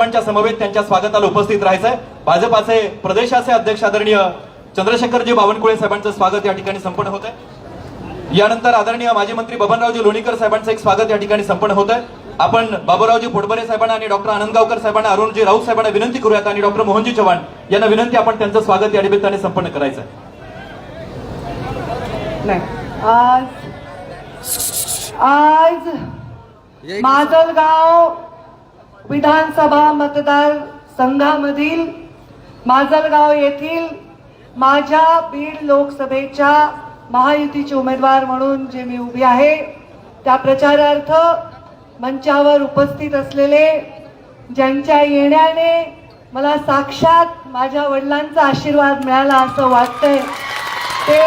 समवेत त्यांच्या स्वागताला उपस्थित राहायचंय. भाजपाचे प्रदेशाचे अध्यक्ष आदरणीय चंद्रशेखरजी बावनकुळे साहेबांचं स्वागत या ठिकाणी संपन्न होत आहे. यानंतर आदरणीय माजी मंत्री बबनरावजी लोणीकर साहेबांचं एक स्वागत या ठिकाणी संपन्न होत आहे. आपण बाबूरावजी फोडबरे साहेबांना आणि डॉक्टर आनंदगावकर साहेबांना अरुणजी राऊत साहेबांना विनंती करूयात आणि डॉक्टर मोहनजी चव्हाण यांना विनंती आपण त्यांचं स्वागत या निमित्ताने संपन्न करायचं आहे नाही. आज आज माजलगाव विधानसभा मतदार संघामधील माजलगाव येथील माझ्या बीड लोकसभेच्या महायुतीचे उमेदवार म्हणून जे मी उभी आहे त्या प्रचारार्थ मंचावर उपस्थित असलेले ज्यांच्या येण्याने मला साक्षात माझ्या वडिलांचा आशीर्वाद मिळाला असं वाटतंय ते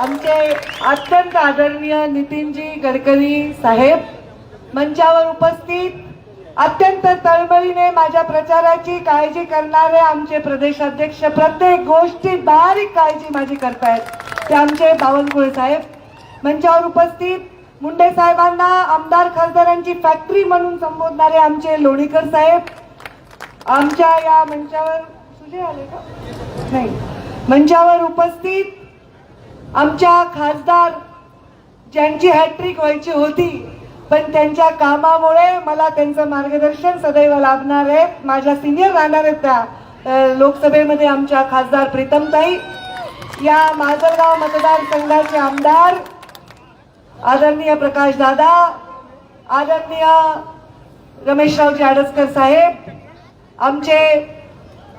आमचे अत्यंत आदरणीय नितीनजी गडकरी साहेब मंचावर उपस्थित अत्यंत तळमळीने माझ्या प्रचाराची काळजी करणारे आमचे प्रदेशाध्यक्ष प्रत्येक गोष्टी बारीक काळजी माझी करतायत. ते आमचे बावनकुळे साहेब. मंचावर उपस्थित मुंडे साहेबांना आमदार खासदारांची फॅक्टरी म्हणून संबोधणारे आमचे लोणीकर साहेब. आमच्या या मंचावर सुजे आले का? नाही. मंचावर उपस्थित आमच्या खासदार ज्यांची हॅट्रिक व्हायची होती पण त्यांच्या कामामुळे मला त्यांचं मार्गदर्शन सदैव लाभणार आहे. माझ्या सिनियर राहणार आहेत त्या लोकसभेमध्ये आमच्या खासदार प्रीतमताई. या माजलगाव मतदारसंघाचे आमदार आदरणीय प्रकाश दादा आदरणीय रमेशरावजी आडसकर साहेब आमचे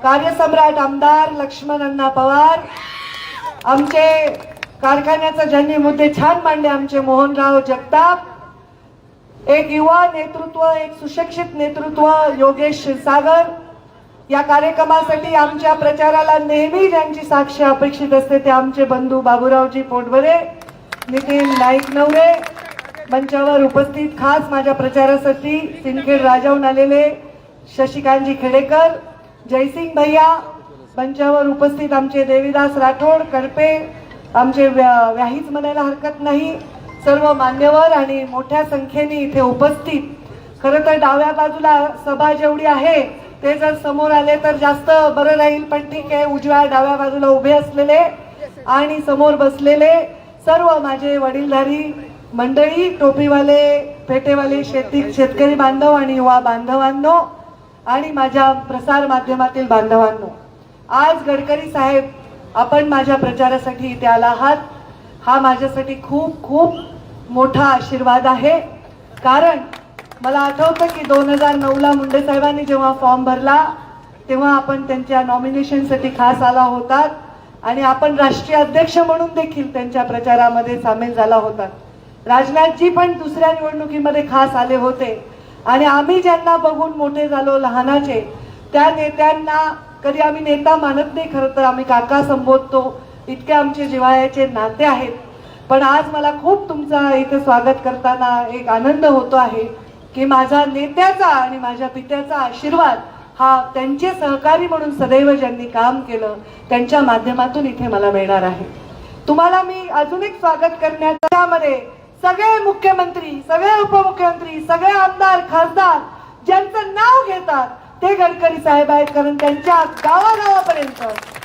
कार्यसम्राट आमदार लक्ष्मण अण्णा पवार आमचे कारखान्याचं ज्यांनी मुद्दे छान मांडले आमचे मोहनराव जगताप एक युवा नेतृत्व एक सुशिक्षित नेतृत्व योगेश क्षीरसागर या कार्यक्रमासाठी आमच्या प्रचाराला नेहमी ज्यांची साक्ष अपेक्षित असते ते आमचे बंधू बाबूरावजी पोटभरे नितीन नाईक नवरे मंचावर उपस्थित. खास माझ्या प्रचारासाठी सिंदखेड राजाहून आलेले शशिकांतजी खेडेकर जयसिंग भैया मंचावर उपस्थित आमचे देवीदास राठोड कडपे आमचे व्या व्याहीच म्हणायला हरकत नाही. सर्व मान्यवर आणि मोठ्या संख्येने इथे उपस्थित. खरं तर डाव्या बाजूला सभा जेवढी आहे ते जर समोर आले तर जास्त बरं राहील पण ठीक आहे उजव्या डाव्या बाजूला उभे असलेले आणि समोर बसलेले सर्व माझे वडीलधारी मंडळी टोपीवाले पेटेवाले शेती शेतकरी बांधव आणि युवा बांधवांनो आणि माझ्या प्रसार माध्यमातील बांधवांनो. आज गडकरी साहेब आपण माझ्या प्रचारासाठी इथे आला आहात. हा माझ्यासाठी खूप खूप मोठा आशीर्वाद आहे. कारण मला आठवतं की दोन हजार नऊला मुंडे साहेबांनी जेव्हा फॉर्म भरला तेव्हा आपण त्यांच्या नॉमिनेशनसाठी खास आला होता आणि आपण राष्ट्रीय अध्यक्ष म्हणून देखील त्यांच्या प्रचारामध्ये सामील झाला होता. राजनाथजी पण दुसऱ्या निवडणुकीमध्ये खास आले होते. आणि आम्ही ज्यांना बघून मोठे झालो लहानाचे त्या नेत्यांना कधी आम्ही नेता मानत नाही खरं तर आम्ही काका संबोधतो. इतके आमचे जिव्हाळ्याचे नाते आहेत. पण आज मला खूप तुमचा इथे स्वागत करताना एक आनंद होतो आहे की माझा नेत्याचा आणि माझ्या पित्याचा आशीर्वाद हा त्यांचे सहकारी म्हणून सदैव ज्यांनी काम केलं त्यांच्या माध्यमातून इथे मला मिळणार आहे. तुम्हाला मी अजून एक स्वागत करण्यामध्ये सगळे मुख्यमंत्री सगळे उपमुख्यमंत्री सगळे आमदार खासदार ज्यांचं नाव घेतात ते गडकरी साहेब आहेत कारण त्यांच्या गावागावापर्यंत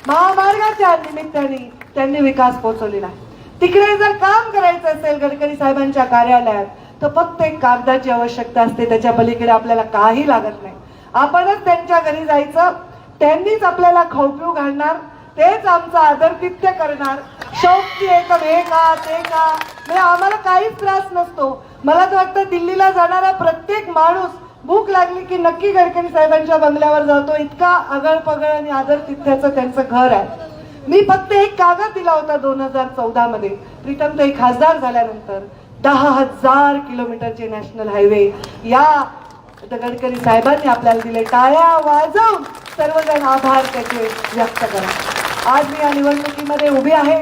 महामार्गाच्या निमित्ताने त्यांनी विकास पोहोचवलेला आहे. तिकडे जर काम करायचं असेल गडकरी साहेबांच्या कार्यालयात तर फक्त एक कागदाची आवश्यकता असते. त्याच्या पलीकडे आपल्याला काही लागत नाही. आपणच त्यांच्या घरी जायचं. त्यांनीच आपल्याला खाऊपिऊ घालणार. तेच आमचं आदरतिथ्य करणार. शौकची एकम हे का ते का म्हणजे आम्हाला काहीच त्रास नसतो. मला तर वाटतं दिल्लीला जाणारा प्रत्येक माणूस भूक लागली की नक्की गडकरी साहेबांच्या बंगल्यावर जातो. इतका आगळपगळ आणि आदरतिथ्याचं त्यांचं घर आहे. मी फक्त एक कागद दिला होता दोन हजार चौदा मध्ये. प्रीतम ते खासदार झाल्यानंतर दहा हजार किलोमीटरचे नॅशनल हायवे. या गडकरी साहेबांनी आपल्याला दिले. टाळ्या वाजवून सर्वजण आभार त्याचे व्यक्त करा. आज मी या निवडणुकीमध्ये उभी आहे.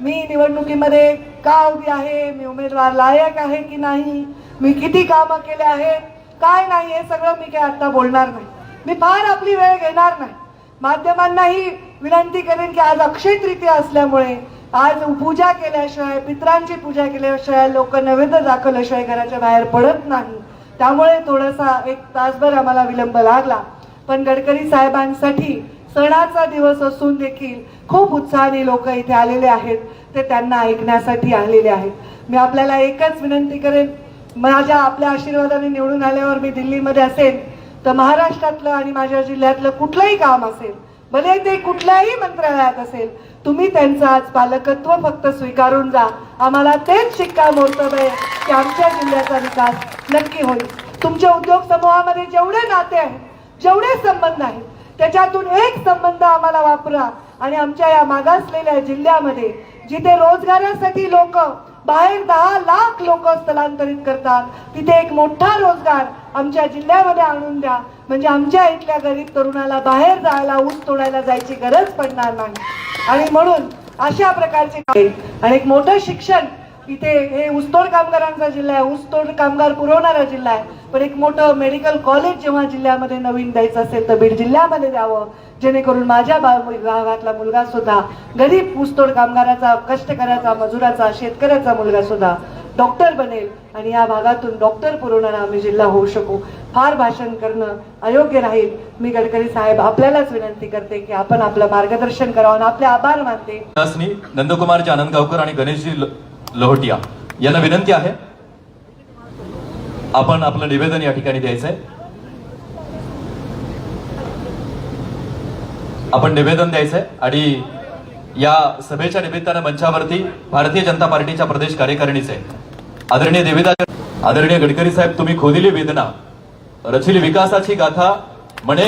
मी निवडणुकीमध्ये का उभी आहे? मी उमेदवार लायक आहे की नाही? मी किती कामं केले आहेत काय नाही हे सगळं मी काय आता बोलणार नाही. मी फार आपली वेळ घेणार नाही. माध्यमांनाही विनंती करेन की आज अक्षय तृतीया असल्यामुळे आज पूजा केल्याशिवाय पित्रांची पूजा केल्याशिवाय लोक नैवेद्य दाखवल्याशिवाय घराच्या बाहेर पडत नाही. त्यामुळे थोडासा एक तासभर आम्हाला विलंब लागला. पण गडकरी साहेबांसाठी सणाचा दिवस असून देखील खूप उत्साहाने लोक इथे आलेले आहेत. ते त्यांना ऐकण्यासाठी आलेले आहेत. मी आपल्याला एकच विनंती करेन. माझ्या आपल्या आशीर्वादाने निवडून आल्यावर मी दिल्लीमध्ये असेल तर महाराष्ट्रातलं आणि माझ्या जिल्ह्यातलं कुठलंही काम असेल भले ते कुठल्याही मंत्रालयात असेल तुम्ही त्यांचं आज पालकत्व फक्त स्वीकारून जा. आम्हाला तेच शिक्कामोर्तब आहे की आमच्या जिल्ह्याचा विकास नक्की होईल. तुमच्या उद्योग समूहामध्ये जेवढे नाते आहेत जेवढे संबंध आहेत त्याच्यातून एक संबंध आम्हाला वापरा. आणि आमच्या या मागासलेल्या जिल्ह्यामध्ये जिथे रोजगारासाठी लोक बाहेर दहा लाख लोक स्थलांतरित करतात. तिथे एक मोठा रोजगार आमच्या जिल्ह्यामध्ये आणून द्या. म्हणजे आमच्या इथल्या गरीब तरुणाला बाहेर जायला ऊस तोडायला जायची गरज पडणार नाही. आणि म्हणून अशा प्रकारचे आणि एक मोठं शिक्षण इथे हे ऊसतोड कामगारांचा जिल्हा आहे ऊसतोड कामगार पुरवणारा जिल्हा आहे. पण एक मोठं मेडिकल कॉलेज जेव्हा जिल्ह्यामध्ये नवीन द्यायचं असेल तर बीड जिल्ह्यामध्ये द्यावं. जेणेकरून माझ्या भागातला मुलगा सुद्धा गरीब ऊसतोड कामगाराचा कष्टकऱ्याचा मजुराचा शेतकऱ्याचा मुलगा सुद्धा डॉक्टर बनेल आणि या भागातून डॉक्टर पुरवणारा आम्ही जिल्हा होऊ शकू. फार भाषण करणं अयोग्य राहील. मी गडकरी साहेब आपल्यालाच विनंती करते की आपण आपलं मार्गदर्शन करावं आणि आपले आभार मानते. नंदकुमार नंदकुमारजी आनंदगावकर आणि गणेशजी लोहटिया यांना विनंती आहे. आपण आपलं निवेदन या ठिकाणी द्यायचंय. आपण निवेदन द्यायचंय आणि या सभेच्या निमित्तानं मंचावरती भारतीय जनता पार्टीच्या प्रदेश कार्यकारिणीचे आदरणीय देवेदार आदरणीय गडकरी साहेब तुम्ही खोदिली वेदना रचिली विकासाची गाथा म्हणे